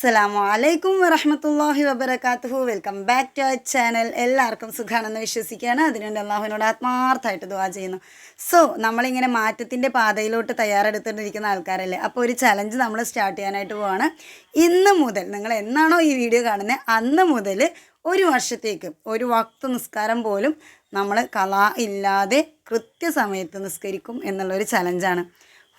അസ്സലാമു അലൈക്കും വറഹമത്തല്ലാഹി വബർക്കാത്തുഹു welcome back to our channel എല്ലാവർക്കും സുഖാണെന്ന് വിശ്വസിക്കുകയാണ്. അതിനുവേണ്ടി അള്ളാഹുവിനോട് ആത്മാർത്ഥമായിട്ട് ദുവാ ചെയ്യുന്നു. സോ നമ്മളിങ്ങനെ മാറ്റത്തിന്റെ പാതയിലോട്ട് തയ്യാറെടുത്തുകൊണ്ടിരിക്കുന്ന ആൾക്കാരല്ലേ? അപ്പോൾ ഒരു ചലഞ്ച് നമ്മൾ സ്റ്റാർട്ട് ചെയ്യാനായിട്ട് പോവാണ്. ഇന്ന് മുതൽ നിങ്ങൾ എന്നാണോ ഈ വീഡിയോ കാണുന്നത് അന്ന് മുതൽ ഒരു വർഷത്തേക്ക് ഒരു വക്ത് നിസ്കാരം പോലും നമ്മൾ കലാ ഇല്ലാതെ കൃത്യസമയത്ത് നിസ്കരിക്കും എന്നുള്ളൊരു ചലഞ്ചാണ്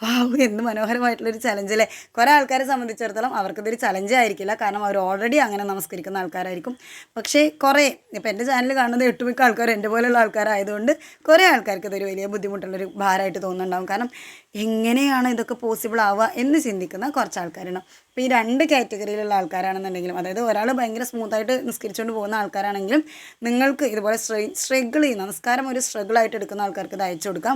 വാവ് എന്ത് മനോഹരമായിട്ടുള്ളൊരു ചലഞ്ച് അല്ലേ? കുറേ ആൾക്കാരെ സംബന്ധിച്ചിടത്തോളം അവർക്കിതൊരു ചലഞ്ച് ആയിരിക്കില്ല. കാരണം അവർ ഓൾറെഡി അങ്ങനെ നമസ്കരിക്കുന്ന ആൾക്കാരായിരിക്കും. പക്ഷേ കുറേ ഇപ്പം എന്റെ ചാനൽ കാണുന്നത് ഒട്ടുമിക്ക ആൾക്കാർ എന്റെ പോലെയുള്ള ആൾക്കാരായതുകൊണ്ട് കുറേ ആൾക്കാർക്ക് ഇതൊരു വലിയ ബുദ്ധിമുട്ടുള്ളൊരു ഭാരമായിട്ട് തോന്നുന്നുണ്ടാവും. കാരണം എങ്ങനെയാണ് ഇതൊക്കെ പോസിബിൾ ആവുക എന്ന് ചിന്തിക്കുന്ന കുറച്ച് ആൾക്കാരുണ്ടാവും ഇപ്പോൾ ഈ രണ്ട് കാറ്റഗറിയിലുള്ള ആൾക്കാരാണെന്നുണ്ടെങ്കിലും അതായത് ഒരാൾ ഭയങ്കര സ്മൂത്തായിട്ട് നിസ്കരിച്ചുകൊണ്ട് പോകുന്ന ആൾക്കാരാണെങ്കിലും നിങ്ങൾക്ക് ഇതുപോലെ സ്ട്രഗിൾ ചെയ്യുന്ന നിസ്കാരം ഒരു സ്ട്രഗിൾ ആയിട്ട് എടുക്കുന്ന ആൾക്കാർക്ക് ഇത് അയച്ചു കൊടുക്കാം.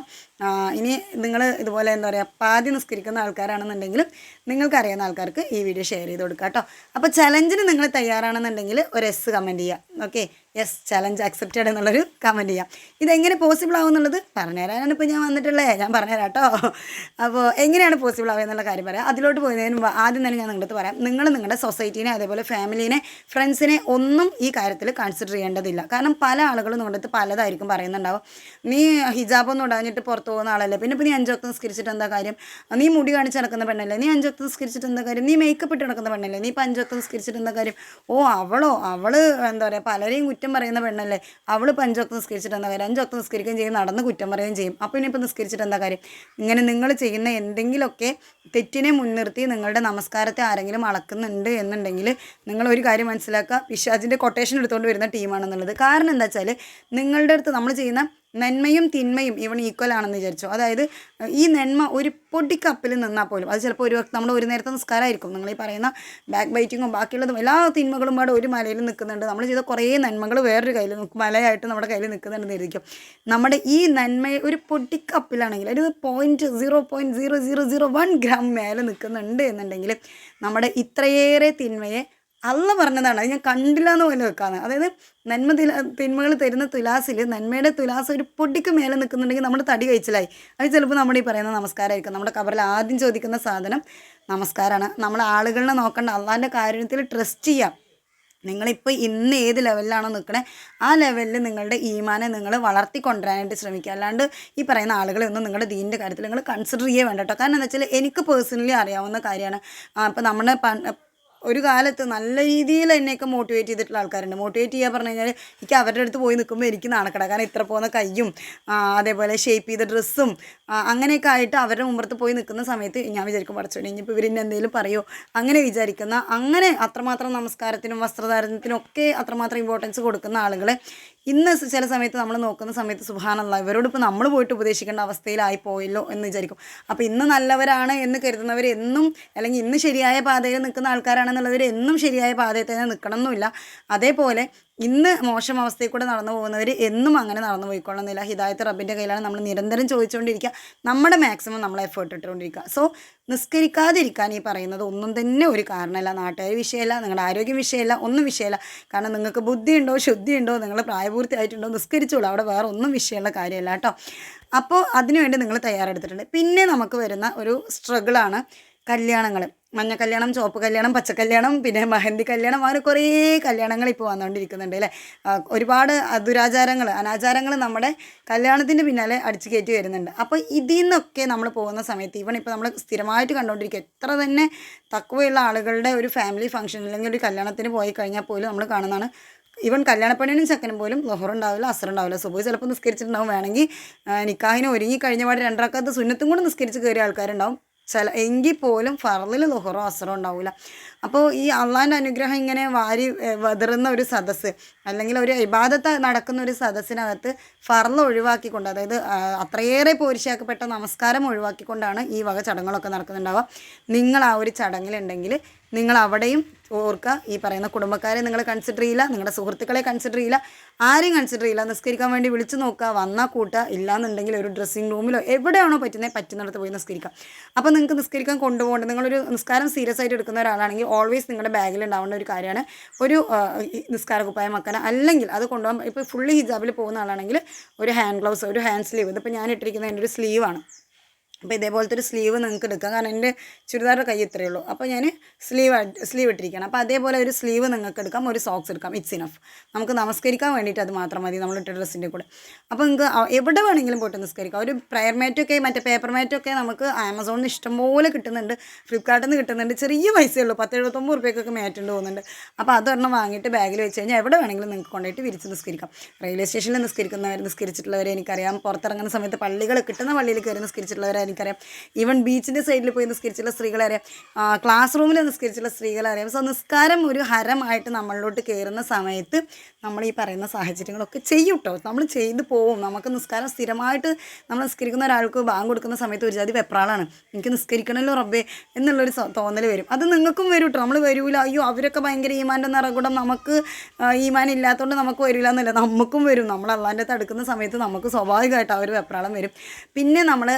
ഇനി നിങ്ങൾ ഇതുപോലെ എന്താ പറയുക പാതി നിസ്കരിക്കുന്ന ആൾക്കാരാണെന്നുണ്ടെങ്കിലും നിങ്ങൾക്ക് അറിയുന്ന ആൾക്കാർക്ക് ഈ വീഡിയോ ഷെയർ ചെയ്ത് കൊടുക്കാം കേട്ടോ അപ്പോൾ ചലഞ്ചിന് നിങ്ങൾ തയ്യാറാണെന്നുണ്ടെങ്കിൽ ഒരു എസ് കമന്റ് ചെയ്യുക ഓക്കെ യെസ് ചലഞ്ച് അക്സെപ്റ്റഡ് എന്നുള്ളൊരു കമന്റ് ചെയ്യാം. ഇതെങ്ങനെ പോസിബിൾ ആവും എന്നുള്ളത് പറഞ്ഞുതരാനാണ് ഇപ്പോൾ ഞാൻ വന്നിട്ടുള്ളത് ഞാൻ പറഞ്ഞുതരാം കേട്ടോ അപ്പോൾ എങ്ങനെയാണ് പോസിബിൾ ആവുക എന്നുള്ള കാര്യം പറയാം. അതിലോട്ട് മുമ്പ് ആദ്യം തന്നെ ഞാൻ നിങ്ങളുടെ പറയാം. നിങ്ങൾ നിങ്ങളുടെ സൊസൈറ്റീനെ അതേപോലെ ഫാമിലീനെ ഫ്രണ്ട്സിനെ ഒന്നും ഈ കാര്യത്തിൽ കൺസിഡർ ചെയ്യേണ്ടതില്ല. കാരണം പല ആളുകളും നിങ്ങളുടെ അടുത്ത് പലതായിരിക്കും പറയുന്നുണ്ടാവും. നീ ഹിജാബൊന്നും ഇടാഞ്ഞിട്ട് പുറത്ത് പോകുന്ന ആളല്ലേ? പിന്നെ ഇപ്പോൾ നീ അഞ്ചൊക്കെ നിസ്കരിച്ചിട്ട് എന്താ കാര്യം? നീ മുടി കാണിച്ച് നടക്കുന്ന പെണ്ണല്ലേ? നീ അഞ്ചൊക്കെ നിസ്കരിച്ചിട്ട് എന്താ കാര്യം? നീ മേക്കപ്പ് ഇട്ട് നടക്കുന്ന പെണ്ണല്ലേ? നീ ഇപ്പം അഞ്ചൊക്കെ നിസ്കരിച്ചിട്ട് എന്താ കാര്യം? ഓ അവളോ? അവൾ എന്താ പറയുക പലരെയും കുറ്റം പറയുന്ന പെണ്ണല്ലേ? അവൾ പഞ്ചൊക്കെ നിസ്കരിച്ചിട്ട് എന്താ കാര്യം? അഞ്ചൊക്കെ നിസ്കരിക്കുകയും ചെയ്യും നടന്ന് കുറ്റം പറയുകയും ചെയ്യും. അപ്പോൾ ഇനിയിപ്പോൾ നിസ്കരിച്ചിട്ട് എന്താ കാര്യം? ഇങ്ങനെ നിങ്ങൾ ചെയ്യുന്ന എന്തെങ്കിലുമൊക്കെ തെറ്റിനെ മുൻനിർത്തി നിങ്ങളുടെ നമസ്കാരത്തെ ആരെങ്കിലും അളക്കുന്നുണ്ട് എന്നുണ്ടെങ്കിൽ നിങ്ങൾ ഒരു കാര്യം മനസ്സിലാക്കുക. പിശാജിന്റെ കൊട്ടേഷൻ എടുത്തുകൊണ്ട് വരുന്ന ടീമാണെന്നുള്ളത്. കാരണം എന്താ വെച്ചാൽ നിങ്ങളുടെ അടുത്ത് നമ്മൾ ചെയ്യുന്ന നന്മയും തിന്മയും ഇവൺ ഈക്വൽ ആണെന്ന് വിചാരിച്ചു. അതായത് ഈ നന്മ ഒരു പൊടിക്കപ്പിൽ നിന്നാൽ പോലും അത് ചിലപ്പോൾ ഒരു നമ്മൾ ഒരു നേരത്തെ നിസ്കാരമായിരിക്കും. നിങ്ങൾ ഈ പറയുന്ന ബാക്ക് ബൈറ്റിങ്ങും ബാക്കിയുള്ളതും എല്ലാ തിന്മകളും പാടെ ഒരു മലയിൽ നിൽക്കുന്നുണ്ട്. നമ്മൾ ചെയ്ത കുറേ നന്മകൾ വേറൊരു കയ്യിൽ മലയായിട്ട് നമ്മുടെ കയ്യിൽ നിൽക്കുന്നുണ്ടെന്ന് ഇരിക്കും നമ്മുടെ ഈ നന്മ ഒരു പൊടിക്കപ്പിലാണെങ്കിൽ ഒരു point zero point zero zero zero one gram മേലെ നിൽക്കുന്നുണ്ട് എന്നുണ്ടെങ്കിൽ നമ്മുടെ ഇത്രയേറെ തിന്മയെ അല്ല പറഞ്ഞതാണ്. അത് ഞാൻ കണ്ടില്ല എന്ന് പോലെ വെക്കാന്ന് അതായത് നന്മ തില തിന്മകൾ തരുന്ന തുലാസിൽ നന്മയുടെ തുലാസ് ഒരു പൊടിക്ക് മേലെ നിൽക്കുന്നുണ്ടെങ്കിൽ നമ്മുടെ തടി കഴിച്ചിലായി. അത് ചിലപ്പോൾ നമ്മുടെ ഈ പറയുന്ന നമസ്കാരമായിരിക്കും. നമ്മുടെ കബറിൽ ആദ്യം ചോദിക്കുന്ന സാധനം നമസ്കാരമാണ് നമ്മൾ ആളുകളെ നോക്കേണ്ട. അള്ളാന്റെ കാര്യത്തിൽ ട്രസ്റ്റ് ചെയ്യാം. നിങ്ങളിപ്പോൾ ഇന്ന് ഏത് ലെവലിലാണോ നിൽക്കണേ ആ ലെവലിൽ നിങ്ങളുടെ ഈമാനെ നിങ്ങൾ വളർത്തിക്കൊണ്ടുവരാനായിട്ട് ശ്രമിക്കുക. അല്ലാണ്ട് ഈ പറയുന്ന ആളുകളെ ഒന്നും നിങ്ങളുടെ ദീനിന്റെ കാര്യത്തിൽ നിങ്ങൾ കൺസിഡർ ചെയ്യേ വേണ്ട കേട്ടോ. കാരണം എന്താ വെച്ചാൽ എനിക്ക് പേഴ്സണലി അറിയാവുന്ന കാര്യമാണ്. അപ്പോൾ നമ്മുടെ ഒരു കാലത്ത് നല്ല രീതിയിൽ എന്നെയൊക്കെ മോട്ടിവേറ്റ് ചെയ്തിട്ടുള്ള ആൾക്കാരുണ്ട്. മോട്ടിവേറ്റ് ചെയ്യുക പറഞ്ഞു കഴിഞ്ഞാൽ എനിക്ക് അവരുടെ അടുത്ത് പോയി നിൽക്കുമ്പോൾ എനിക്ക് നാണക്കട. കാരണം ഇത്ര പോകുന്ന കയ്യും അതേപോലെ ഷേപ്പ് ചെയ്ത ഡ്രസ്സും അങ്ങനെയൊക്കെ ആയിട്ട് അവരുടെ മുമ്പത്ത് പോയി നിൽക്കുന്ന സമയത്ത് ഞാൻ വിചാരിക്കും പഠിച്ചോളി ഇനിയിപ്പോൾ ഇവരിന്നെ എന്തെങ്കിലും പറയുമോ അങ്ങനെ വിചാരിക്കുന്ന അങ്ങനെ അത്രമാത്രം നമസ്കാരത്തിനും വസ്ത്രധാരണത്തിനും ഒക്കെ അത്രമാത്രം ഇമ്പോർട്ടൻസ് കൊടുക്കുന്ന ആളുകളെ ഇന്ന് ചില സമയത്ത് നമ്മൾ നോക്കുന്ന സമയത്ത് സുഹാനല്ല ഇവരോട് ഇപ്പോൾ നമ്മൾ പോയിട്ട് ഉപദേശിക്കേണ്ട അവസ്ഥയിലായി പോയല്ലോ എന്ന് വിചാരിക്കും. അപ്പോൾ ഇന്ന് നല്ലവരാണ് എന്ന് കരുതുന്നവർ എന്നും അല്ലെങ്കിൽ ഇന്ന് ശരിയായ പാതയിൽ നിൽക്കുന്ന ആൾക്കാരാണെന്നുള്ളവർ എന്നും ശരിയായ പാതയിൽ തന്നെ നിൽക്കണം എന്നില്ല അതേപോലെ ഇന്ന് മോശം അവസ്ഥയിൽ കൂടെ നടന്നു പോകുന്നവർ എന്നും അങ്ങനെ നടന്നു പോയിക്കൊള്ളുന്നില്ല ഹിദായത്ത് റബ്ബിന്റെ കയ്യിലാണ് നമ്മൾ നിരന്തരം ചോദിച്ചുകൊണ്ടിരിക്കുക നമ്മുടെ മാക്സിമം നമ്മൾ എഫേർട്ട് ഇട്ടുകൊണ്ടിരിക്കുക സോ നിസ്കരിക്കാതിരിക്കാൻ ഈ പറയുന്നത് ഒന്നും തന്നെ ഒരു കാരണമല്ല. നാട്ടുകാർ വിഷയമല്ല നിങ്ങളുടെ ആരോഗ്യ വിഷയമല്ല ഒന്നും വിഷയമല്ല. കാരണം നിങ്ങൾക്ക് ബുദ്ധിയുണ്ടോ ശുദ്ധിയുണ്ടോ നിങ്ങൾ പ്രായപൂർത്തിയായിട്ടുണ്ടോ നിസ്കരിച്ചോളൂ. അവിടെ വേറെ ഒന്നും വിഷയമുള്ള കാര്യമല്ല കേട്ടോ. അപ്പോൾ അതിനുവേണ്ടി നിങ്ങൾ തയ്യാറെടുത്തിട്ടുണ്ട്. പിന്നെ നമുക്ക് വരുന്ന ഒരു സ്ട്രഗിളാണ് കല്യാണങ്ങൾ. മഞ്ഞ കല്യാണം ചുവപ്പ് കല്യാണം പച്ച കല്യാണം പിന്നെ മെഹന്തി കല്യാണം അങ്ങനെ കുറേ കല്യാണങ്ങൾ ഇപ്പോൾ വന്നുകൊണ്ടിരിക്കുന്നുണ്ട് അല്ലേ? ഒരുപാട് ദുരാചാരങ്ങൾ അനാചാരങ്ങൾ നമ്മുടെ കല്യാണത്തിന്റെ പിന്നാലെ അടിച്ചു കയറ്റി വരുന്നുണ്ട്. അപ്പോൾ ഇതിൽ നിന്നൊക്കെ നമ്മൾ പോകുന്ന സമയത്ത് ഇവൺ ഇപ്പോൾ നമ്മൾ സ്ഥിരമായിട്ട് കണ്ടുകൊണ്ടിരിക്കുക എത്ര തന്നെ തക്കവയുള്ള ആളുകളുടെ ഒരു ഫാമിലി ഫംഗ്ഷൻ അല്ലെങ്കിൽ ഒരു കല്യാണത്തിന് പോയി കഴിഞ്ഞാൽ പോലും നമ്മൾ കാണുന്നതാണ്. ഇവൻ കല്യാണപ്പണിനും ചെക്കനും പോലും ലൊഹറുണ്ടാവില്ല അസറുണ്ടാവില്ല സുബോയ് ചിലപ്പോൾ നിസ്കരിച്ചിട്ടുണ്ടാവും. വേണമെങ്കിൽ നിക്കാഹിന് ഒരുങ്ങി കഴിഞ്ഞ പാട് രണ്ടരക്കാലത്ത് സുന്നത്തും കൂടെ നിസ്കരിച്ച് കയറിയ ആൾക്കാരുണ്ടാവും. ചില എങ്കിൽ പോലും ഫറലിൽ ലുഹറോ അസറോ ഉണ്ടാവില്ല അപ്പോൾ ഈ അള്ളാന്റെ അനുഗ്രഹം ഇങ്ങനെ വാരി വെതറുന്ന ഒരു സദസ്സ് അല്ലെങ്കിൽ ഒരു ഇബാദത്ത് നടക്കുന്ന ഒരു സദസ്സിനകത്ത് ഫറന്ന് ഒഴിവാക്കിക്കൊണ്ട് അതായത് അത്രയേറെ പോരിശാക്കപ്പെട്ട നമസ്കാരം ഒഴിവാക്കിക്കൊണ്ടാണ് ഈ വക ചടങ്ങുകളൊക്കെ നടക്കുന്നുണ്ടാവുക. നിങ്ങൾ ആ ഒരു ചടങ്ങിലുണ്ടെങ്കിൽ നിങ്ങൾ അവിടെയും ഓർക്കുക ഈ പറയുന്ന കുടുംബക്കാരെ നിങ്ങൾ കൺസിഡർ ചെയ്യില്ല നിങ്ങളുടെ സുഹൃത്തുക്കളെ കൺസിഡർ ചെയ്യില്ല ആരെയും കൺസിഡർ ചെയ്യില്ല നിസ്കരിക്കാൻ വേണ്ടി വിളിച്ചു നോക്കുക വന്നാൽ കൂട്ടുക ഇല്ലാന്നുണ്ടെങ്കിൽ ഒരു ഡ്രസ്സിംഗ് റൂമിലോ എവിടെയാണോ പറ്റുന്നത് പറ്റുന്നിടത്ത് പോയി നിസ്കരിക്കാം അപ്പോൾ നിങ്ങൾക്ക് നിസ്കരിക്കാൻ കൊണ്ടുപോകേണ്ടത് നിങ്ങളൊരു നിസ്കാരം സീരിയസ് ആയിട്ട് എടുക്കുന്ന ഒരാളാണെങ്കിൽ ഓൾവേസ് നിങ്ങളുടെ ബാഗിൽ ഉണ്ടാവേണ്ട ഒരു കാര്യമാണ് ഒരു നിസ്കാര കുപ്പായം വെക്കാൻ അല്ലെങ്കിൽ അത് കൊണ്ടുപോകാൻ ഇപ്പോൾ ഫുള്ളി ഹിജാബിൽ പോകുന്ന ആളാണെങ്കിൽ ഒരു ഹാൻഡ് ഗ്ലൗസ് ഒരു ഹാൻഡ് സ്ലീവ് ഇതിപ്പോൾ ഞാൻ ഇട്ടിരിക്കുന്നത് എന്റെ ഒരു സ്ലീവാണ് അപ്പോൾ ഇതേപോലത്തെ ഒരു സ്ലീവ് നിങ്ങൾക്ക് എടുക്കാം. കാരണം എന്റെ ചുരിദാറിന്റെ കൈ ഇത്രയേ ഉള്ളൂ. അപ്പോൾ ഞാൻ സ്ലീവ് സ്ലീവ് ഇട്ടിരിക്കണം അപ്പോൾ അതേപോലെ ഒരു സ്ലീവ് നിങ്ങൾക്ക് എടുക്കാം. ഒരു സോക്സ് എടുക്കാം. ഇറ്റ്സ് ഇനഫ് നമുക്ക് നമസ്കരിക്കാൻ വേണ്ടിയിട്ട് അത് മാത്രം മതി. നമ്മൾ ഇട്ട ഡ്രസ്സിന്റെ കൂടെ. അപ്പോൾ നിങ്ങൾക്ക് എവിടെ വേണമെങ്കിലും പോയിട്ട് നിസ്കരിക്കാം. ഒരു പ്രയർ മാറ്റൊക്കെ മറ്റേ പേപ്പർ മാറ്റൊക്കെ നമുക്ക് ആമസോണിൽ നിന്ന് ഇഷ്ടംപോലെ കിട്ടുന്നുണ്ട്. ഫ്ലിപ്കാർട്ടിൽ നിന്ന് കിട്ടുന്നുണ്ട്. ചെറിയ പൈസയേ ഉള്ളൂ. പത്ത് എഴുപത്തൊമ്പത് റുപ്യക്കൊക്കെ മാറ്റേണ്ടി പോകുന്നുണ്ട് അപ്പോൾ അതൊരെണ്ണം വാങ്ങിയിട്ട് ബാഗിൽ വെച്ച് കഴിഞ്ഞാൽ എവിടെ വേണമെങ്കിലും നിങ്ങൾക്ക് കൊണ്ടുപോയിട്ട് വിരിച്ച് നിസ്കരിക്കാം. റെയിൽവേ സ്റ്റേഷനിൽ നിസ്കരിക്കുന്നവർ നിസ്കരിച്ചിട്ടുള്ളവരെ എനിക്കറിയാം. പുറത്തിറങ്ങുന്ന സമയത്ത് പള്ളികൾ കിട്ടുന്ന പള്ളിയിൽ കയറി നിസ്കരിച്ചിട്ടുള്ളവരെ എനിക്കറിയാം. ഈവൻ ബീച്ചിന്റെ സൈഡിൽ പോയി നിസ്കരിച്ചുള്ള സ്ത്രീകളെ അറിയാം. ക്ലാസ് റൂമിൽ നിസ്കരിച്ചുള്ള സ്ത്രീകളെ അറിയാം. സോ നിസ്കാരം ഒരു ഹരമായിട്ട് നമ്മളിലോട്ട് കയറുന്ന സമയത്ത് നമ്മൾ ഈ പറയുന്ന സാഹചര്യങ്ങളൊക്കെ ചെയ്യും കേട്ടോ നമ്മൾ ചെയ്തു പോവും. നമുക്ക് നിസ്കാരം സ്ഥിരമായിട്ട് നമ്മൾ നിസ്കരിക്കുന്ന ഒരാൾക്ക് ബാങ്ക് കൊടുക്കുന്ന സമയത്ത് ഒരു ജാതി വെപ്രാളാണ്. എനിക്ക് നിസ്കരിക്കണമല്ലോ റബ്ബേ എന്നുള്ളൊരു തോന്നൽ വരും. അത് നിങ്ങൾക്കും വരും കേട്ടോ നമ്മൾ വരൂല. അയ്യോ അവരൊക്കെ ഭയങ്കര ഈമാന്റെ നിറകൂടം. നമുക്ക് ഈമാൻ ഇല്ലാത്തതുകൊണ്ട് നമുക്ക് വരില്ല എന്നല്ല. നമുക്കും വരും. നമ്മൾ അള്ളാന്റെ തടുക്കുന്ന സമയത്ത് നമുക്ക് സ്വാഭാവികമായിട്ട് ആ ഒരു വെപ്രാളം വരും. പിന്നെ നമ്മൾ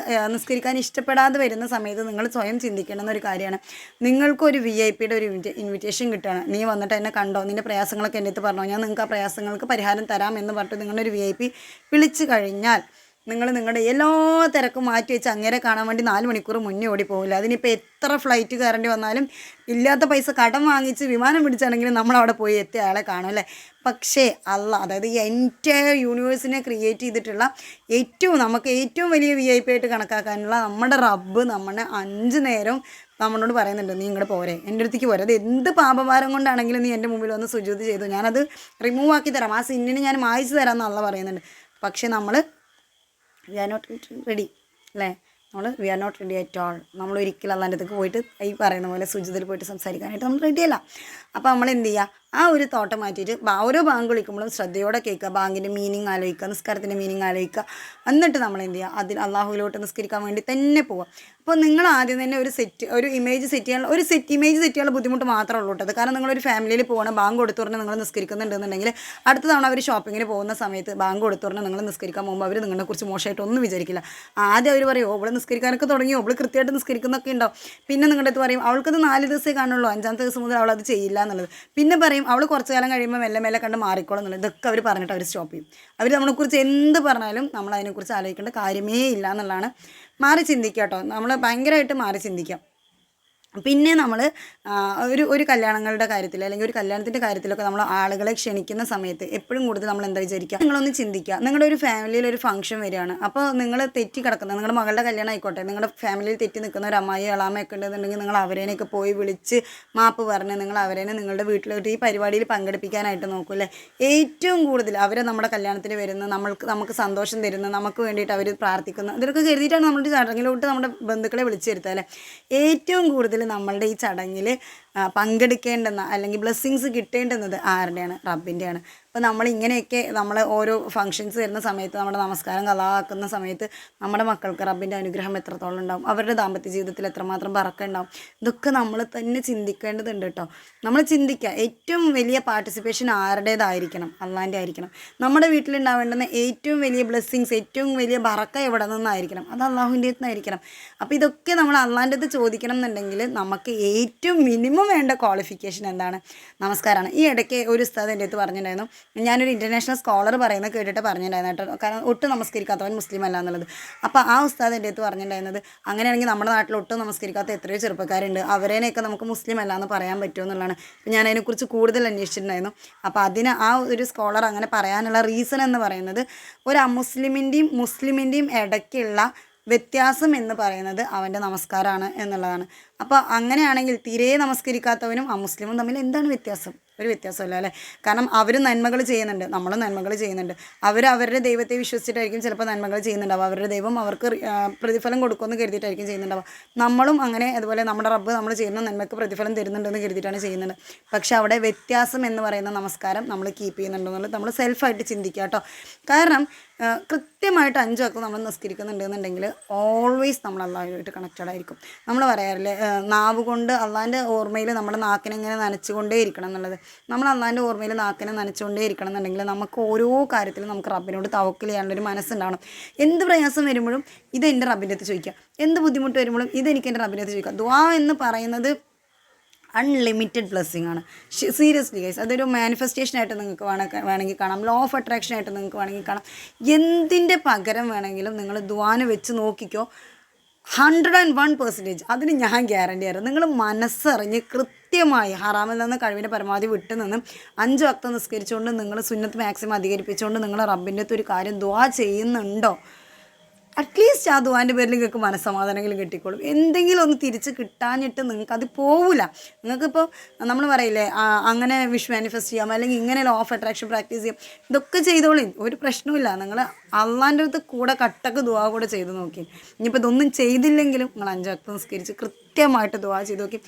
നിസ്കരിക്കാൻ ഇഷ്ടപ്പെടാതെ വരുന്ന സമയത്ത് നിങ്ങൾ സ്വയം ചിന്തിക്കണം ഒരു കാര്യമാണ്. നിങ്ങൾക്കൊരു വി ഐ പിയുടെ ഒരു ഇൻവിറ്റേഷൻ കിട്ടുകയാണ്. നീ വന്നിട്ട് എന്നെ കണ്ടോ? നിന്റെ പ്രയാസങ്ങളൊക്കെ എന്റെ അടുത്ത് പറഞ്ഞോ? ഞാൻ നിങ്ങൾക്ക് ആ പ്രയാസങ്ങൾക്ക് പരിഹാരം തരാം എന്ന് പറഞ്ഞിട്ട് നിങ്ങളൊരു വി ഐ പി വിളിച്ചു കഴിഞ്ഞാൽ നിങ്ങൾ നിങ്ങളുടെ എല്ലാ തിരക്കും മാറ്റി വെച്ച് അങ്ങേരെ കാണാൻ വേണ്ടി നാല് മണിക്കൂർ മുന്നേ ഓടി പോകില്ല അതിനിപ്പോൾ എത്ര ഫ്ലൈറ്റ് കയറേണ്ടി വന്നാലും ഇല്ലാത്ത പൈസ കടം വാങ്ങിച്ച് വിമാനം പിടിച്ചാണെങ്കിലും നമ്മൾ അവിടെ പോയി എത്തിയ ആളെ കാണും അല്ലേ? പക്ഷേ അല്ല അതായത് ഈ എന്റയർ യൂണിവേഴ്സിനെ ക്രിയേറ്റ് ചെയ്തിട്ടുള്ള ഏറ്റവും നമുക്ക് ഏറ്റവും വലിയ വി ഐ പി ആയിട്ട് കണക്കാക്കാനുള്ള നമ്മുടെ റബ്ബ് നമ്മളെ അഞ്ച് നേരം നമ്മളോട് പറയുന്നുണ്ട് നീ ഇങ്ങോട്ട് പോരെ. എന്റെ അടുത്തേക്ക് പോരെ. അത് എന്ത് പാപഭാരം കൊണ്ടാണെങ്കിലും നീ എന്റെ മുമ്പിൽ വന്ന് സുജൂത് ചെയ്തു. ഞാനത് റിമൂവ് ആക്കി തരാം. ആ സിന്നിന് ഞാൻ മായ്ച്ചു തരാം എന്നുള്ള പറയുന്നുണ്ട്. പക്ഷേ നമ്മൾ വി ആർ നോട്ട് റെഡി അല്ലേ? നമ്മൾ we are not ready at all നമ്മൾ ഒരിക്കലും അല്ലാന്റെ അടുത്തേക്ക് പോയിട്ട് ഈ പറയുന്ന പോലെ സുജിതയിൽ പോയിട്ട് സംസാരിക്കാനായിട്ട് നമ്മൾ റെഡിയല്ല അപ്പോൾ നമ്മൾ എന്ത് ചെയ്യുക ആ ഒരു തോട്ടം മാറ്റിയിട്ട് ഓരോ ബാങ്ക് വിളിക്കുമ്പോഴും ശ്രദ്ധയോടെ കേൾക്കുക ബാങ്കിന്റെ മീനിങ് ആലോചിക്കുക നിസ്കാരത്തിന്റെ മീനിങ് ആലോചിക്കുക. എന്നിട്ട് നമ്മൾ എന്ത് ചെയ്യുക? അതിൽ അള്ളാഹുവിലോട്ട് നിസ്കരിക്കാൻ വേണ്ടി തന്നെ പോവുക. അപ്പോൾ നിങ്ങൾ ആദ്യം തന്നെ ഒരു സെറ്റ് ഒരു ഇമേജ് സെറ്റ് ചെയ്യാനുള്ള ഒരു സെറ്റ് ഇമേജ് സെറ്റ് ചെയ്യാനുള്ള ബുദ്ധിമുട്ട് മാത്രമേ ഉള്ളൂ കേട്ടോ. കാരണം നിങ്ങളൊരു ഫാമിലിയിൽ പോകണം ബാങ്ക് കൊടുത്തു പറഞ്ഞാൽ നിങ്ങൾ നിസ്കരിക്കുന്നുണ്ടെന്നുണ്ടെങ്കിൽ അടുത്ത തവണ അവർ ഷോപ്പിങ്ങിന് പോകുന്ന സമയത്ത് ബാങ്ക് കൊടുത്തു പറഞ്ഞാൽ നിങ്ങൾ നിസ്കരിക്കാൻ പോകുമ്പോൾ അവർ നിങ്ങളെക്കുറിച്ച് മോശമായിട്ടൊന്നും വിചാരിക്കില്ല. ആദ്യം അവർ പറയും അവൾ നിസ്കരിക്കാനൊക്കെ തുടങ്ങി അവൾ കൃത്യമായിട്ട് നിസ്കരിക്കുന്നൊക്കെ ഉണ്ടാവും. പിന്നെ നിങ്ങളുടെ അടുത്ത് പറയും അവൾക്കത് നാല് ദിവസമേ കാണുള്ളൂ അഞ്ചാമത്തെ ദിവസം മുതൽ അവൾ അത് ചെയ്യില്ല എന്നുള്ളത്. പിന്നെ പറയും അവൾ കുറച്ച് കാലം കഴിയുമ്പോൾ മെല്ലെ മെല്ലെ കണ്ട് മാറിക്കോളും എന്നുള്ളത് ഇതൊക്കെ അവർ പറഞ്ഞിട്ട് അവർ സ്റ്റോപ്പ് ചെയ്യും. അവർ നമ്മളെക്കുറിച്ച് എന്ത് പറഞ്ഞാലും നമ്മൾ അതിനെക്കുറിച്ച് ആലോചിക്കേണ്ട കാര്യമേ ഇല്ല എന്നുള്ളതാണ്. മാറി ചിന്തിക്കുക കേട്ടോ നമ്മൾ ഭയങ്കരമായിട്ട് മാറി ചിന്തിക്കാം. പിന്നെ നമ്മൾ ഒരു ഒരു കല്യാണങ്ങളുടെ കാര്യത്തിൽ അല്ലെങ്കിൽ ഒരു കല്യാണത്തിന്റെ കാര്യത്തിലൊക്കെ നമ്മൾ ആളുകളെ ക്ഷണിക്കുന്ന സമയത്ത് എപ്പോഴും കൂടുതൽ നമ്മൾ എന്താ വിചാരിക്കുക നിങ്ങളൊന്ന് ചിന്തിക്കുക നിങ്ങളുടെ ഒരു ഫാമിലിയിൽ ഒരു ഫംഗ്ഷൻ വരികയാണ്. അപ്പോൾ നിങ്ങൾ തെറ്റി കിടക്കുന്ന നിങ്ങളുടെ മകളുടെ കല്യാണം ആയിക്കോട്ടെ നിങ്ങളുടെ ഫാമിലിയിൽ തെറ്റി നിൽക്കുന്ന ഒരു അമ്മായി അളാമയൊക്കെ ഉണ്ടെന്നുണ്ടെങ്കിൽ നിങ്ങൾ അവരേനെയൊക്കെ പോയി വിളിച്ച് മാപ്പ് പറഞ്ഞ് നിങ്ങൾ അവരേനെ നിങ്ങളുടെ വീട്ടിലോട്ട് ഈ പരിപാടിയിൽ പങ്കെടുപ്പിക്കാനായിട്ട് നോക്കൂല്ലേ? ഏറ്റവും കൂടുതൽ അവരെ നമ്മുടെ കല്യാണത്തിന് വരുന്ന നമ്മൾക്ക് നമുക്ക് സന്തോഷം തരുന്ന നമുക്ക് വേണ്ടിയിട്ട് അവർ പ്രാർത്ഥിക്കുന്ന ഇതൊക്കെ കരുതിയിട്ടാണ് നമ്മുടെ ചടങ്ങിലോട്ട് നമ്മുടെ ബന്ധുക്കളെ വിളിച്ചു വരുത്തുക അല്ലേ? ഏറ്റവും കൂടുതൽ നമ്മളുടെ ഈ ചടങ്ങിൽ പങ്കെടുക്കേണ്ടെന്ന അല്ലെങ്കിൽ ബ്ലെസ്സിങ്സ് കിട്ടേണ്ടുന്നത് ആരുടെയാണ്? റബ്ബിന്റെയാണ് അപ്പോൾ നമ്മൾ ഇങ്ങനെയൊക്കെ നമ്മൾ ഓരോ ഫങ്ഷൻസ് വരുന്ന സമയത്ത് നമ്മുടെ നമസ്കാരം കലാക്കുന്ന സമയത്ത് നമ്മുടെ മക്കൾക്ക് റബ്ബിന്റെ അനുഗ്രഹം എത്രത്തോളം ഉണ്ടാവും അവരുടെ ദാമ്പത്യ ജീവിതത്തിൽ എത്രമാത്രം പറക്കുണ്ടാവും ഇതൊക്കെ നമ്മൾ തന്നെ ചിന്തിക്കേണ്ടതുണ്ട് കേട്ടോ. നമ്മൾ ചിന്തിക്കുക ഏറ്റവും വലിയ പാർട്ടിസിപ്പേഷൻ ആരുടേതായിരിക്കണം? അള്ളാന്റെ ആയിരിക്കണം. നമ്മുടെ വീട്ടിലുണ്ടാവേണ്ടുന്ന ഏറ്റവും വലിയ ബ്ലെസ്സിങ്സ് ഏറ്റവും വലിയ ബറക്ക എവിടെ നിന്നായിരിക്കണം? അത് അള്ളാഹുവിന്റെ നിന്നായിരിക്കണം. അപ്പോൾ ഇതൊക്കെ നമ്മൾ അള്ളാന്റെ ചോദിക്കണം എന്നുണ്ടെങ്കിൽ നമുക്ക് ഏറ്റവും മിനിമം വേണ്ട ക്വാളിഫിക്കേഷൻ എന്താണ്? നമസ്കാരമാണ് ഈ ഇടയ്ക്ക് ഒരു ഉസ്താദ് എന്റെ അടുത്ത് പറഞ്ഞിട്ടുണ്ടായിരുന്നു ഞാനൊരു ഇന്റർനാഷണൽ സ്കോളർ പറയുന്നത് കേട്ടിട്ട് പറഞ്ഞിട്ടുണ്ടായിരുന്നു കാരണം ഒട്ടും നമസ്കരിക്കാത്തവൻ മുസ്ലിം അല്ല എന്നുള്ളത്. അപ്പോൾ ആ ഉസ്താദ് എന്റെ അടുത്ത് പറഞ്ഞിട്ടുണ്ടായിരുന്നത് അങ്ങനെയാണെങ്കിൽ നമ്മുടെ നാട്ടിൽ ഒട്ടും നമസ്കരിക്കാത്ത എത്രയോ ചെറുപ്പക്കാരുണ്ട്. അവരേനെയൊക്കെ നമുക്ക് മുസ്ലിം അല്ല എന്ന് പറയാൻ പറ്റുമോ എന്നുള്ളതാണ്. അപ്പോൾ ഞാൻ അതിനെക്കുറിച്ച് കൂടുതൽ അന്വേഷിച്ചിട്ടുണ്ടായിരുന്നു. അപ്പോൾ അതിന് ആ ഒരു സ്കോളർ അങ്ങനെ പറയാനുള്ള റീസൺ എന്ന് പറയുന്നത് ഒരു അമുസ്ലിമിന്റെയും മുസ്ലിമിന്റെയും ഇടയ്ക്കുള്ള വ്യത്യാസം എന്ന് പറയുന്നത് അവന്റെ നമസ്കാരമാണ് എന്നുള്ളതാണ്. അപ്പോൾ അങ്ങനെയാണെങ്കിൽ തീരെ നമസ്കരിക്കാത്തവനും അമുസ്ലിമും തമ്മിൽ എന്താണ് വ്യത്യാസം? ഒരു വ്യത്യാസമില്ല അല്ലേ? കാരണം അവരും നന്മകൾ ചെയ്യുന്നുണ്ട് നമ്മളും നന്മകൾ ചെയ്യുന്നുണ്ട്. അവർ അവരുടെ ദൈവത്തെ വിശ്വസിച്ചിട്ടായിരിക്കും ചിലപ്പോൾ നന്മകൾ ചെയ്യുന്നുണ്ടാവുക. അവരുടെ ദൈവം അവർക്ക് പ്രതിഫലം കൊടുക്കുമെന്ന് കരുതിയിട്ടായിരിക്കും ചെയ്യുന്നുണ്ടാവുക. നമ്മളും അങ്ങനെ അതുപോലെ നമ്മുടെ റബ്ബ് നമ്മൾ ചെയ്യുന്ന നന്മയ്ക്ക് പ്രതിഫലം തരുന്നുണ്ടെന്ന് കരുതിയിട്ടാണ് ചെയ്യുന്നത്. പക്ഷെ അവിടെ വ്യത്യാസം എന്ന് പറയുന്ന നമസ്കാരം നമ്മൾ കീപ്പ് ചെയ്യുന്നുണ്ടെന്നുള്ളത് നമ്മൾ സെൽഫായിട്ട് ചിന്തിക്കുക കേട്ടോ. കാരണം കൃത്യമായിട്ട് അഞ്ച് വക്കം നമ്മൾ നിസ്കരിക്കുന്നുണ്ട് എന്നുണ്ടെങ്കിൽ ഓൾവേസ് നമ്മൾ അള്ളാഹുമായിട്ട് കണക്റ്റഡ് ആയിരിക്കും. നമ്മൾ പറയാറില്ലേ നാവ് കൊണ്ട് അള്ളാഹിന്റെ ഓർമ്മയിൽ നമ്മുടെ നാക്കിനെങ്ങനെ നനച്ചുകൊണ്ടേ ഇരിക്കണം എന്നുള്ളത്. നമ്മൾ അന്നാന്റെ ഓർമ്മയിൽ നാക്കിനെ നനച്ചുകൊണ്ടേ ഇരിക്കണം എന്നുണ്ടെങ്കിൽ നമുക്ക് ഓരോ കാര്യത്തിലും നമുക്ക് റബ്ബിനോട് തവക്കൽ ചെയ്യാനുള്ളൊരു മനസ്സുണ്ടാവണം. എന്ത് പ്രയാസം വരുമ്പോഴും ഇത് എന്റെ റബ്ബിന്റെ അടുത്ത് ചോദിക്കുക. എന്ത് ബുദ്ധിമുട്ട് വരുമ്പോഴും ഇത് എനിക്ക് എന്റെ റബ്ബിന്റെ അടുത്ത് ചോദിക്കുക. ദ്വാ എന്ന് പറയുന്നത് അൺലിമിറ്റഡ് ബ്ലെസ്സിങ് ആണ്. സീരിയസ്ലി ഗൈസ് അതൊരു മാനിഫെസ്റ്റേഷൻ ആയിട്ട് നിങ്ങൾക്ക് വേണ വേണമെങ്കിൽ കാണാം. ലോ ഓഫ് അട്രാക്ഷൻ ആയിട്ട് നിങ്ങൾക്ക് വേണമെങ്കിൽ കാണാം. എന്തിന്റെ പകരം വേണമെങ്കിലും നിങ്ങൾ ദ്വാന് വെച്ച് നോക്കിക്കോ. ഹൺഡ്രഡ് ആൻഡ് വൺ പെർസെന്റേജ് അതിന് ഞാൻ ഗ്യാരണ്ടി ആയിരുന്നു നിങ്ങൾ മനസ്സറിഞ്ഞ് കൃത്യമായി ഹറാമിൽ നിന്ന് കഴിവിന്റെ പരമാവധി വിട്ട് നിന്ന് അഞ്ച് വക്തം നിസ്കരിച്ചുകൊണ്ട് നിങ്ങൾ സുന്നത്ത് മാക്സിമം അധികരിപ്പിച്ചുകൊണ്ട് നിങ്ങൾ റബ്ബിന്റെ ഒരു കാര്യം ദ്വാ ചെയ്യുന്നുണ്ടോ? അറ്റ്ലീസ്റ്റ് ആ ദുവാന്റെ പേരിൽ നിങ്ങൾക്ക് മനസ്സമാധാനമെങ്കിലും കിട്ടിക്കോളും. എന്തെങ്കിലും ഒന്ന് തിരിച്ച് കിട്ടാഞ്ഞിട്ട് നിങ്ങൾക്ക് അത് പോവില്ല നിങ്ങൾക്കിപ്പോൾ നമ്മൾ പറയില്ലേ അങ്ങനെ വിഷ് മാനിഫെസ്റ്റ് ചെയ്യാം അല്ലെങ്കിൽ ഇങ്ങനെ ലോ ഓഫ് അട്രാക്ഷൻ പ്രാക്ടീസ് ചെയ്യാം ഇതൊക്കെ ചെയ്തോളൂ. ഒരു പ്രശ്നമില്ല നിങ്ങൾ അള്ളാന്റെ അടുത്ത് കൂടെ കട്ടക്ക് ദുവാ കൂടെ ചെയ്ത് നോക്കി. ഇനിയിപ്പോൾ ഇതൊന്നും ചെയ്തില്ലെങ്കിലും നിങ്ങൾ അഞ്ചാക്ത് നിസ്കരിച്ച് കൃത്യമായിട്ട് ദുവാ ചെയ്ത് നോക്കി.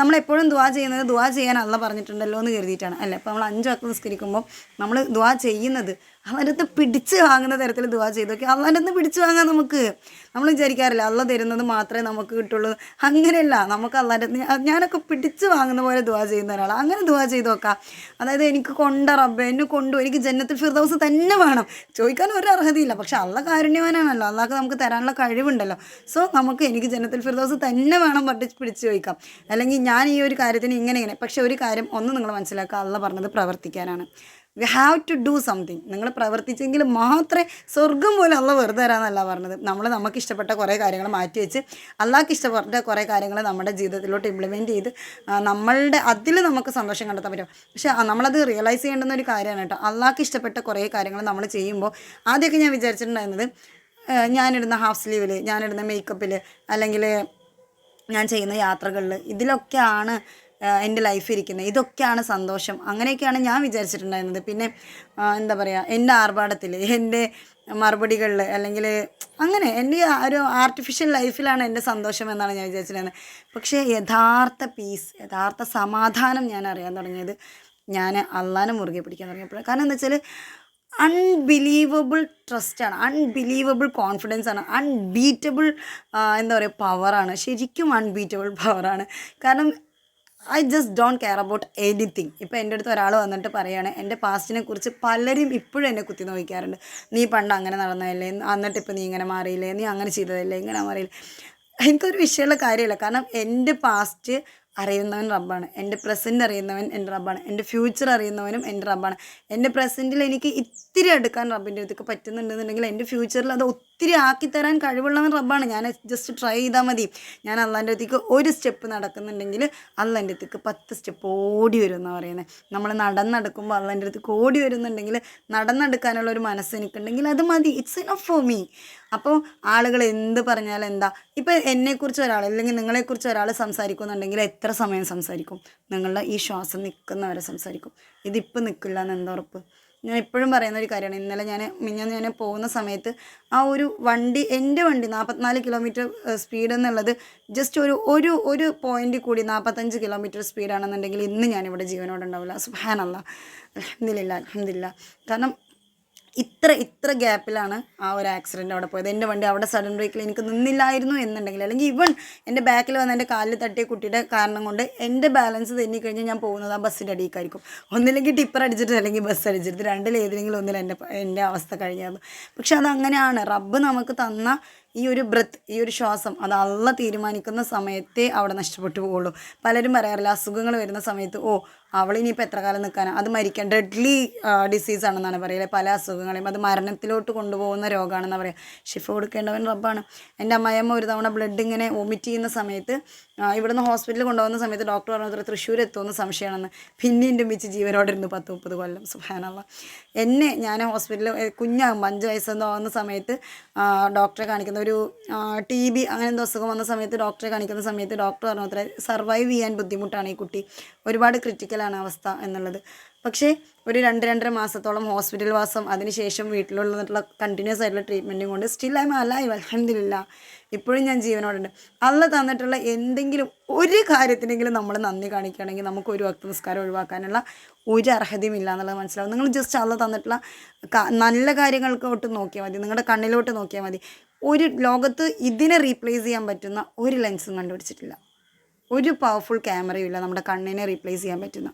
നമ്മളെപ്പോഴും ദുവാ ചെയ്യുന്നത് ദുവാ ചെയ്യാൻ അല്ല പറഞ്ഞിട്ടുണ്ടല്ലോ എന്ന് കരുതിയിട്ടാണ്. അല്ലേ? അപ്പോൾ നമ്മൾ അഞ്ചാക്ത് നിസ്കരിക്കുമ്പോൾ നമ്മൾ ദുവാ ചെയ്യുന്നത് അടുത്ത് പിടിച്ച് വാങ്ങുന്ന തരത്തിൽ ദുവാ ചെയ്തൊക്കെ അള്ളാന്റെ അടുത്ത് പിടിച്ച് വാങ്ങാൻ നമുക്ക്. നമ്മൾ വിചാരിക്കാറില്ല അള്ള തരുന്നത് മാത്രമേ നമുക്ക് കിട്ടുള്ളൂ. അങ്ങനെയല്ല നമുക്ക് അള്ളാന്റെ ഞാനൊക്കെ പിടിച്ച് വാങ്ങുന്ന പോലെ ദുവാ ചെയ്യുന്ന ഒരാളാണ് അങ്ങനെ ദുവാ ചെയ്ത് നോക്കാം. അതായത് എനിക്ക് കൊണ്ട റബ്ബ് എന്നെ കൊണ്ടു എനിക്ക് ജന്നത്തിൽ ഫിർദൗസ് തന്നെ വേണം. ചോദിക്കാൻ ഒരു അർഹതയില്ല. പക്ഷെ അള്ള കാരുണ്യവാനാണല്ലോ. അള്ളാഹ് നമുക്ക് തരാനുള്ള കഴിവുണ്ടല്ലോ. സോ നമുക്ക് എനിക്ക് ജന്നത്തിൽ ഫിർദൗസ് തന്നെ വേണം പട്ടി പിടിച്ച് ചോദിക്കാം. അല്ലെങ്കിൽ ഞാൻ ഈ ഒരു കാര്യത്തിന് ഇങ്ങനെ ഇങ്ങനെ. പക്ഷെ ഒരു കാര്യം ഒന്ന് നിങ്ങൾ മനസ്സിലാക്കുക. അള്ള പറഞ്ഞത് പ്രവർത്തിക്കാനാണ്. We have to do something നിങ്ങൾ പ്രവർത്തിച്ചെങ്കിൽ മാത്രമേ സ്വർഗം പോലെ അള്ള വെറുതെ തരാമെന്നല്ല പറഞ്ഞത്. നമ്മൾ നമുക്ക് ഇഷ്ടപ്പെട്ട കുറേ കാര്യങ്ങൾ മാറ്റി വെച്ച് അള്ളാഹ്ക്ക് ഇഷ്ടപ്പെട്ട കുറേ കാര്യങ്ങൾ നമ്മുടെ ജീവിതത്തിലോട്ട് ഇംപ്ലിമെന്റ് ചെയ്ത് നമ്മളുടെ അതിൽ നമുക്ക് സന്തോഷം കണ്ടെത്താൻ പറ്റും. പക്ഷേ നമ്മളത് റിയലൈസ് ചെയ്യേണ്ടുന്ന ഒരു കാര്യമാണ് കേട്ടോ. അള്ളാഹ്ക്ക് ഇഷ്ടപ്പെട്ട കുറേ കാര്യങ്ങൾ നമ്മൾ ചെയ്യുമ്പോൾ ആദ്യമൊക്കെ ഞാൻ വിചാരിച്ചിട്ടുണ്ടായിരുന്നത് ഞാനിടുന്ന ഹാഫ് സ്ലീവിൽ ഞാനിടുന്ന മേക്കപ്പിൽ അല്ലെങ്കിൽ ഞാൻ ചെയ്യുന്ന യാത്രകളിൽ ഇതിലൊക്കെയാണ് എന്റെ ലൈഫിൽ ഇരിക്കുന്നത് ഇതൊക്കെയാണ് സന്തോഷം. അങ്ങനെയൊക്കെയാണ് ഞാൻ വിചാരിച്ചിട്ടുണ്ടായിരുന്നത്. പിന്നെ എന്താ പറയുക എന്റെ ആർഭാടത്തിൽ എന്റെ മറുപടികളിൽ അല്ലെങ്കിൽ അങ്ങനെ എന്റെ ഒരു ആർട്ടിഫിഷ്യൽ ലൈഫിലാണ് എന്റെ സന്തോഷം എന്നാണ് ഞാൻ വിചാരിച്ചിട്ടുണ്ടായിരുന്നത് പക്ഷേ യഥാർത്ഥ പീസ് യഥാർത്ഥ സമാധാനം ഞാൻ അറിയാൻ തുടങ്ങിയത് ഞാൻ അള്ളാനെ മുറുകെ പിടിക്കാൻ തുടങ്ങിയപ്പോൾ കാരണം എന്താ വെച്ചാൽ അൺബിലീവബിൾ ട്രസ്റ്റാണ് അൺബിലീവബിൾ കോൺഫിഡൻസ് ആണ്. അൺബീറ്റബിൾ എന്താ പറയുക പവറാണ് ശരിക്കും അൺബീറ്റബിൾ പവറാണ് കാരണം I just don't care about anything ഇപ്പോൾ എന്റെ അടുത്ത് ഒരാൾ വന്നിട്ട് പറയുകയാണ് എന്റെ പാസ്റ്റിനെ കുറിച്ച് പലരും ഇപ്പോഴും എന്നെ കുത്തി നോക്കിക്കാറുണ്ട് നീ പണ്ട് അങ്ങനെ നടന്നതല്ലേ? എന്നിട്ട് ഇപ്പോൾ നീ ഇങ്ങനെ മാറിയില്ലേ? നീ അങ്ങനെ ചെയ്തതല്ലേ? ഇങ്ങനെ മാറിയില്ല? എനിക്കൊരു വിഷയമുള്ള കാര്യമില്ല. കാരണം എന്റെ പാസ്റ്റ് അറിയുന്നവൻ റബ്ബാണ്. എന്റെ പ്രസന്റ് അറിയുന്നവൻ എന്റെ റബ്ബാണ്. എന്റെ ഫ്യൂച്ചർ അറിയുന്നവനും എന്റെ റബ്ബാണ്. എന്റെ പ്രസന്റിൽ എനിക്ക് ഇത്തിരി എടുക്കാൻ റബ്ബിന്റെ അടുത്തൊക്കെ പറ്റുന്നുണ്ടെന്നുണ്ടെങ്കിൽ എന്റെ ഫ്യൂച്ചറിൽ അത് ഒത്തിരി ആക്കി തരാൻ കഴിവുള്ളവൻ റബ്ബാണ്. ഞാൻ ജസ്റ്റ് ട്രൈ ചെയ്താൽ മതി. ഞാൻ അള്ളാന്റെ അടുത്തേക്ക് ഒരു സ്റ്റെപ്പ് നടക്കുന്നുണ്ടെങ്കിൽ അള്ളാന്റെ അടുത്തേക്ക് പത്ത് സ്റ്റെപ്പ് ഓടി വരും എന്നാണ് പറയുന്നത് നമ്മൾ നടന്നെടുക്കുമ്പോൾ അള്ളാന്റെ അടുത്തേക്ക് ഓടി വരുന്നുണ്ടെങ്കിൽ നടന്നെടുക്കാനുള്ള ഒരു മനസ്സ് എനിക്കുണ്ടെങ്കിൽ അത് മതി. ഇറ്റ്സ് ഇനഫ് ഫോർ മീ അപ്പോൾ ആളുകൾ എന്ത് പറഞ്ഞാൽ എന്താ ഇപ്പം എന്നെക്കുറിച്ച് ഒരാൾ അല്ലെങ്കിൽ നിങ്ങളെക്കുറിച്ച് ഒരാൾ സംസാരിക്കുന്നുണ്ടെങ്കിൽ എത്ര സമയം സംസാരിക്കും? നിങ്ങളുടെ ഈ ശ്വാസം നിൽക്കുന്നവരെ സംസാരിക്കും. ഇതിപ്പോൾ നിൽക്കില്ല എന്ന് എന്താ ഉറപ്പ്? ഞാൻ എപ്പോഴും പറയുന്ന ഒരു കാര്യമാണ്. ഇന്നലെ ഞാൻ മിഞ്ഞാന്ന് ഞാൻ പോകുന്ന സമയത്ത് ആ ഒരു വണ്ടി എന്റെ വണ്ടി നാൽപ്പത്തിനാല് കിലോമീറ്റർ സ്പീഡ് എന്നുള്ളത് ജസ്റ്റ് ഒരു ഒരു ഒരു പോയിന്റ് കൂടി നാൽപ്പത്തഞ്ച് കിലോമീറ്റർ സ്പീഡാണെന്നുണ്ടെങ്കിൽ ഇന്ന് ഞാനിവിടെ ജീവനോടെ ഉണ്ടാവില്ല സുഹാനല്ല അലഹമില്ല അലഹമില്ല കാരണം ഇത്ര ഇത്ര ഗ്യാപ്പിലാണ് ആ ഒരു ആക്സിഡന്റ് അവിടെ പോയത്. എന്റെ വണ്ടി അവിടെ സഡൻ ബ്രേക്കിൽ എനിക്ക് നിന്നില്ലായിരുന്നു എന്നുണ്ടെങ്കിൽ അല്ലെങ്കിൽ ഇവൻ എന്റെ ബാക്കിൽ വന്ന എന്റെ കാലിൽ തട്ടിയ കുട്ടിയുടെ കാരണം കൊണ്ട് എന്റെ ബാലൻസ് തെന്നിക്കഴിഞ്ഞാൽ ഞാൻ പോകുന്നത് ആ ബസ്സിന്റെ അടിയിലേക്കായിരിക്കും ഒന്നില്ലെങ്കിൽ ടിപ്പർ അടിച്ചിട്ട് അല്ലെങ്കിൽ ബസ് അടിച്ചിട്ട്. രണ്ടിൽ ഏതെങ്കിലും ഒന്നിൽ എന്റെ എന്റെ അവസ്ഥ കഴിഞ്ഞായിരുന്നു പക്ഷെ അതങ്ങനെയാണ്. റബ്ബ് നമുക്ക് തന്ന ഈ ഒരു ബ്രത്ത് ഈ ഒരു ശ്വാസം അത് അള്ള തീരുമാനിക്കുന്ന സമയത്തെ അവിടെ നഷ്ടപ്പെട്ടു പോകുള്ളൂ പലരും പറയാറില്ല അസുഖങ്ങൾ വരുന്ന സമയത്ത് ഓ അവൾ ഇനിയിപ്പോൾ എത്ര കാലം നിൽക്കാനാണ് അത് മരിക്കാൻ ഡെഡ്ലി ഡിസീസ് ആണെന്നാണ് പറയുക. പല അസുഖങ്ങളെയും അത് മരണത്തിലോട്ട് കൊണ്ടുപോകുന്ന രോഗമാണെന്ന് പറയുക. ഷിഫ കൊടുക്കേണ്ടവൻ റബ്ബാണ്. എന്റെ അമ്മയമ്മ ഒരു തവണ ബ്ലഡ് ഇങ്ങനെ വോമിറ്റ് ചെയ്യുന്ന സമയത്ത് ഇവിടുന്ന് ഹോസ്പിറ്റലിൽ കൊണ്ടുപോകുന്ന സമയത്ത് ഡോക്ടർ പറഞ്ഞത്ര തൃശ്ശൂർ എത്തുമെന്ന് സംശയമാണെന്ന്. പിന്നെ മിച്ച് ജീവനോടെ ഇരുന്ന് പത്ത് മുപ്പത് കൊല്ലം. സുഹാനുള്ള എന്നെ ഞാൻ ഹോസ്പിറ്റലിൽ കുഞ്ഞാകുമ്പോൾ അഞ്ച് വയസ്സെന്തോ ആകുന്ന സമയത്ത് ഡോക്ടറെ കാണിക്കുന്ന ഒരു ടി ബി അങ്ങനെ എന്തോ അസുഖം വന്ന സമയത്ത് ഡോക്ടറെ കാണിക്കുന്ന സമയത്ത് ഡോക്ടർ പറഞ്ഞു അത്ര സർവൈവ് ചെയ്യാൻ ബുദ്ധിമുട്ടാണ് ഈ കുട്ടി. ഒരുപാട് ക്രിറ്റിക്കലാണ് അവസ്ഥ എന്നുള്ളത്. പക്ഷേ ഒരു രണ്ട് രണ്ടര മാസത്തോളം ഹോസ്പിറ്റൽ വാസം അതിനുശേഷം വീട്ടിലുള്ളതായിട്ടുള്ള കണ്ടിന്യൂസ് ആയിട്ടുള്ള ട്രീറ്റ്മെന്റും കൊണ്ട് സ്റ്റിൽ ഐ എം അലൈവ് അലഹമില്ല ഇപ്പോഴും ഞാൻ ജീവനോടുണ്ട്. അല്ല തന്നിട്ടുള്ള എന്തെങ്കിലും ഒരു കാര്യത്തിനെങ്കിലും നമ്മൾ നന്ദി കാണിക്കുകയാണെങ്കിൽ നമുക്ക് ഒരു വക്ത നിസ്കാരം ഒഴിവാക്കാനുള്ള ഒരു അർഹതയും ഇല്ല എന്നുള്ളത് മനസ്സിലാവും. നിങ്ങൾ ജസ്റ്റ് അള്ള തന്നിട്ടുള്ള നല്ല കാര്യങ്ങൾക്കോട്ട് നോക്കിയാൽ മതി. നിങ്ങളുടെ കണ്ണിലോട്ട് നോക്കിയാൽ മതി. ഒരു ലോകത്ത് ഇതിനെ റീപ്ലേസ് ചെയ്യാൻ പറ്റുന്ന ഒരു ലെൻസും കണ്ടുപിടിച്ചിട്ടില്ല. ഒരു പവർഫുൾ ക്യാമറയും ഇല്ല നമ്മുടെ കണ്ണിനെ റീപ്ലേസ് ചെയ്യാൻ പറ്റുന്ന.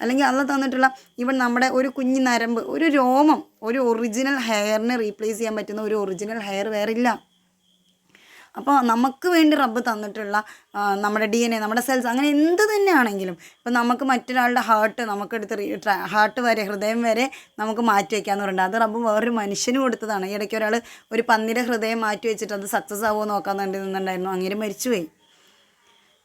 അല്ലെങ്കിൽ അള്ള തന്നിട്ടുള്ള ഇവൻ നമ്മുടെ ഒരു കുഞ്ഞു നരമ്പ് ഒരു രോമം ഒരു ഒറിജിനൽ ഹെയറിനെ റീപ്ലേസ് ചെയ്യാൻ പറ്റുന്ന ഒരു ഒറിജിനൽ ഹെയർ വേറെ ഇല്ല അപ്പോൾ നമുക്ക് വേണ്ടി റബ്ബ് തന്നിട്ടുള്ള നമ്മുടെ ഡി എൻ എ നമ്മുടെ സെൽസ് അങ്ങനെ എന്ത് തന്നെയാണെങ്കിലും ഇപ്പം നമുക്ക് മറ്റൊരാളുടെ ഹാർട്ട് നമുക്കെടുത്ത് ഹാർട്ട് വരെ ഹൃദയം വരെ നമുക്ക് മാറ്റി വയ്ക്കാമെന്ന് പറയുന്നത് അത് റബ്ബ് വേറൊരു മനുഷ്യന് കൊടുത്തതാണ്. ഇടയ്ക്ക് ഒരാൾ ഒരു പന്നിയുടെ ഹൃദയം മാറ്റി വെച്ചിട്ട് അത് സക്സസ് ആവുമോ നിന്നുണ്ടായിരുന്നു അങ്ങനെ മരിച്ചുപോയി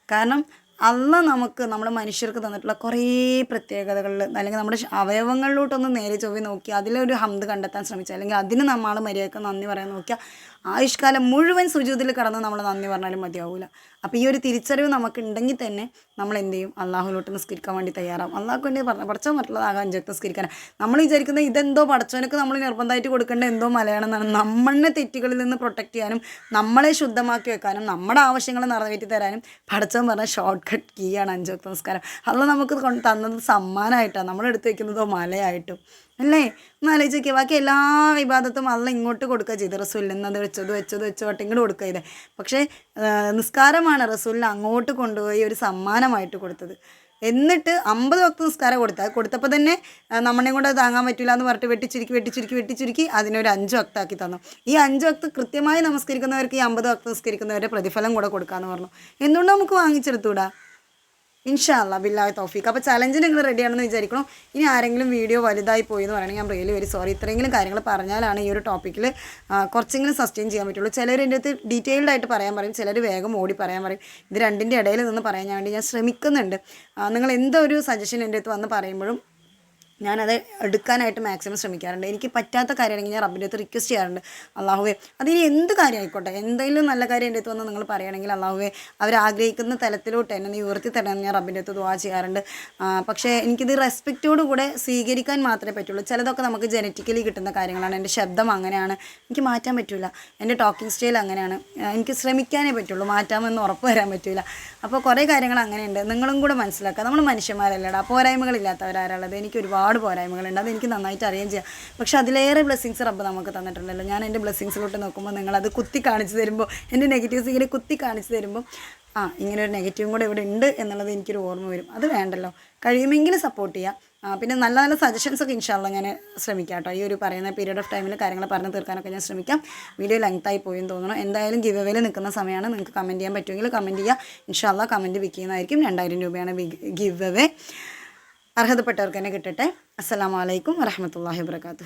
കാരണം അല്ല നമുക്ക് നമ്മുടെ മനുഷ്യർക്ക് തന്നിട്ടുള്ള കുറേ പ്രത്യേകതകളിൽ അല്ലെങ്കിൽ നമ്മുടെ അവയവങ്ങളിലോട്ടൊന്ന് നേരെ ചൊവ്വി നോക്കി അതിലൊരു ഹംദ് കണ്ടെത്താൻ ശ്രമിച്ചാൽ അല്ലെങ്കിൽ അതിന് നമ്മൾ മര്യാദയ്ക്ക് നന്ദി പറയാൻ നോക്കിയാൽ ആയുഷ്കാലം മുഴുവൻ സുജൂതിൽ കടന്ന് നമ്മൾ നന്ദി പറഞ്ഞാലും മതിയാവില്ല അപ്പോൾ ഈ ഒരു തിരിച്ചറിവ് നമുക്കുണ്ടെങ്കിൽ തന്നെ നമ്മൾ എന്ത് ചെയ്യും? അള്ളാഹുലോട്ട് നിസ്കരിക്കാൻ വേണ്ടി തയ്യാറാവും. അള്ളാഹ്ക്ക് വേണ്ടി പറഞ്ഞ പഠിച്ചാൽ മറ്റുള്ളതാകാം അഞ്ചൊക്കെ നിസ്കരിക്കാൻ നമ്മൾ വിചാരിക്കുന്ന ഇതെന്തോ പഠിച്ചവനൊക്കെ നമ്മൾ നിർബന്ധമായിട്ട് കൊടുക്കേണ്ട എന്തോ മലയാളമെന്നാണ് നമ്മളെ തെറ്റുകളിൽ നിന്ന് പ്രൊട്ടക്ട് ചെയ്യാനും നമ്മളെ ശുദ്ധമാക്കി വെക്കാനും നമ്മുടെ ആവശ്യങ്ങൾ നിറവേറ്റി തരാനും പഠിച്ചവൻ പറഞ്ഞ ഷോർട്ട് കട്ട് കീയാണ് അഞ്ചൊക്കെ നമസ്കാരം അല്ല നമുക്ക് തന്നത് സമ്മാനമായിട്ടാണ്. നമ്മളെടുത്ത് വയ്ക്കുന്നതോ മലയായിട്ടും. അല്ലേ? ഒന്ന് ആലോചിച്ച് നോക്കിയാൽ ബാക്കി എല്ലാ വിവാദത്തും അല്ല ഇങ്ങോട്ട് കൊടുക്കുക ചെയ്ത്. റസൂലിന് അത് വെച്ചത് വെച്ചത് വെച്ചോട്ട് ഇങ്ങോട്ട് കൊടുക്കുക ചെയ്തേ. പക്ഷേ നിസ്കാരമാണ് റസൂലിന് അങ്ങോട്ട് കൊണ്ടുപോയി ഒരു സമ്മാനമായിട്ട് കൊടുത്തത്. എന്നിട്ട് അമ്പത് വക്ത നിസ്കാരം കൊടുത്താൽ കൊടുത്തപ്പോൾ തന്നെ നമ്മളെ കൊണ്ട് താങ്ങാൻ പറ്റില്ല എന്ന് പറഞ്ഞിട്ട് വെട്ടിച്ചുരുക്കി വെട്ടിച്ചുരുക്കി വെട്ടിച്ചുരുക്കി അതിനൊരു അഞ്ച് വക്താക്കി തന്നു. ഈ അഞ്ച് വക്ത കൃത്യമായി നമസ്കരിക്കുന്നവർക്ക് ഈ അമ്പത് വക്ത നിസ്കരിക്കുന്നവരുടെ പ്രതിഫലം കൂടെ കൊടുക്കാമെന്ന് പറഞ്ഞു. എന്തുകൊണ്ട് നമുക്ക് വാങ്ങിച്ചെടുത്തൂടാ? ഇൻഷാ അല്ലാ ബില്ലാഹി തൗഫീഖ്. അപ്പോൾ ചലഞ്ചിന് നിങ്ങൾ റെഡിയാണെന്ന് വിചാരിക്കണം. ഇനി ആരെങ്കിലും വീഡിയോ വലുതായി പോയി എന്ന് പറയുകയാണെങ്കിൽ ഞാൻ റിയലി വെരി സോറി ഇത്രയെങ്കിലും കാര്യങ്ങൾ പറഞ്ഞാലാണ് ഈ ഒരു ടോപ്പിക്കിൽ കുറച്ചെങ്കിലും സസ്റ്റെയിൻ ചെയ്യാൻ പറ്റുള്ളൂ. ചിലർ എന്റെ അടുത്ത് ഡീറ്റെയിൽഡ് ആയിട്ട് പറയാൻ പറയും ചിലർ വേഗം ഓടി പറയാൻ പറയും. ഇത് രണ്ടിന്റെ ഇടയിൽ നിന്ന് പറയാൻ വേണ്ടി ഞാൻ ശ്രമിക്കുന്നുണ്ട്. നിങ്ങൾ എന്തൊരു സജഷൻ എന്റെ അടുത്ത് വന്ന് പറയുമ്പോഴും ഞാനത് എടുക്കാനായിട്ട് മാക്സിമം ശ്രമിക്കാറുണ്ട്. എനിക്ക് പറ്റാത്ത കാര്യമാണെങ്കിൽ ഞാൻ റബ്ബിന്റെ അടുത്ത് റിക്വസ്റ്റ് ചെയ്യാറുണ്ട്. അള്ളാഹുവേ അതിന് എന്ത് കാര്യം ആയിക്കോട്ടെ എന്തെങ്കിലും നല്ല കാര്യം എന്റെ അടുത്ത് വന്ന് നിങ്ങൾ പറയുകയാണെങ്കിൽ അള്ളാഹുവേ അവർ ആഗ്രഹിക്കുന്ന തലത്തിലോട്ട് എന്നെ നീ ഉയർത്തി തരണമെന്ന് ഞാൻ റബ്ബിന്റെ അടുത്ത് ദുവാ ചെയ്യാറുണ്ട്. പക്ഷേ എനിക്കിത് റെസ്പെക്റ്റോടു കൂടെ സ്വീകരിക്കാൻ മാത്രമേ പറ്റുള്ളൂ. ചിലതൊക്കെ നമുക്ക് ജനറ്റിക്കലി കിട്ടുന്ന കാര്യങ്ങളാണ്. എന്റെ ശബ്ദം അങ്ങനെയാണ്. എനിക്ക് മാറ്റാൻ പറ്റില്ല എന്റെ ടോക്കിംഗ് സ്റ്റൈൽ അങ്ങനെയാണ്. എനിക്ക് ശ്രമിക്കാനേ പറ്റുള്ളൂ. മാറ്റാമെന്ന് ഉറപ്പ് വരാൻ പറ്റില്ല അപ്പോൾ കുറേ കാര്യങ്ങൾ അങ്ങനെയുണ്ട്. നിങ്ങളും കൂടെ മനസ്സിലാക്കുക. നമ്മൾ മനുഷ്യന്മാരല്ലേടാ. പോരായ്മകളില്ലാത്തവരാരുള്ളത് എനിക്ക് ഒരുപാട് പോരായ്മകളുണ്ട്. അത് എനിക്ക് നന്നായിട്ട് അറിയുകയും ചെയ്യാം. പക്ഷെ അതിലേറെ ബ്ലെസ്സിങ്സ് റബ്ബ് നമുക്ക് തന്നിട്ടുണ്ടല്ലോ. ഞാൻ എന്റെ ബ്ലെസ്സിങ്സിലോട്ട് നോക്കുമ്പോൾ നിങ്ങളത് കുത്തി കാണിച്ചു തരുമ്പോൾ എന്റെ നെഗറ്റീവ്സ് ഇങ്ങനെ കുത്തി കാണിച്ചു തരുമ്പോൾ ആ ഇങ്ങനെ ഒരു നെഗറ്റീവും കൂടെ ഇവിടെ ഉണ്ട് എന്നുള്ളത് എനിക്കൊരു ഓർമ്മ വരും. അത് വേണ്ടല്ലോ. കഴിയുമെങ്കിൽ സപ്പോർട്ട് ചെയ്യാം. പിന്നെ നല്ല നല്ല സജഷൻസ് ഒക്കെ ഇൻഷാല്ല ഞാൻ ശ്രമിക്കാം കേട്ടോ. ഈ ഒരു പറയുന്ന പീരീഡ് ഓഫ് ടൈമിൽ കാര്യങ്ങൾ പറഞ്ഞു തീർക്കാനൊക്കെ ഞാൻ ശ്രമിക്കാം. വീഡിയോ ലെങ്തായി പോയി എന്ന് തോന്നുന്നു. എന്തായാലും ഗിവ് അവയിൽ നിൽക്കുന്ന സമയമാണ് നിങ്ങൾക്ക് കമന്റ് ചെയ്യാൻ പറ്റുമെങ്കിൽ കമന്റ് ചെയ്യുക ഇൻഷാല്ല കമന്റ് വിൽക്കുന്നതായിരിക്കും. രണ്ടായിരം രൂപയാണ് ഗിവ് അവേ അർഹതപ്പെട്ടവർക്ക് തന്നെ കിട്ടട്ടെ. അസ്സലാമു അലൈക്കും വരഹമത്തല്ലാഹി വാബർക്കാത്തു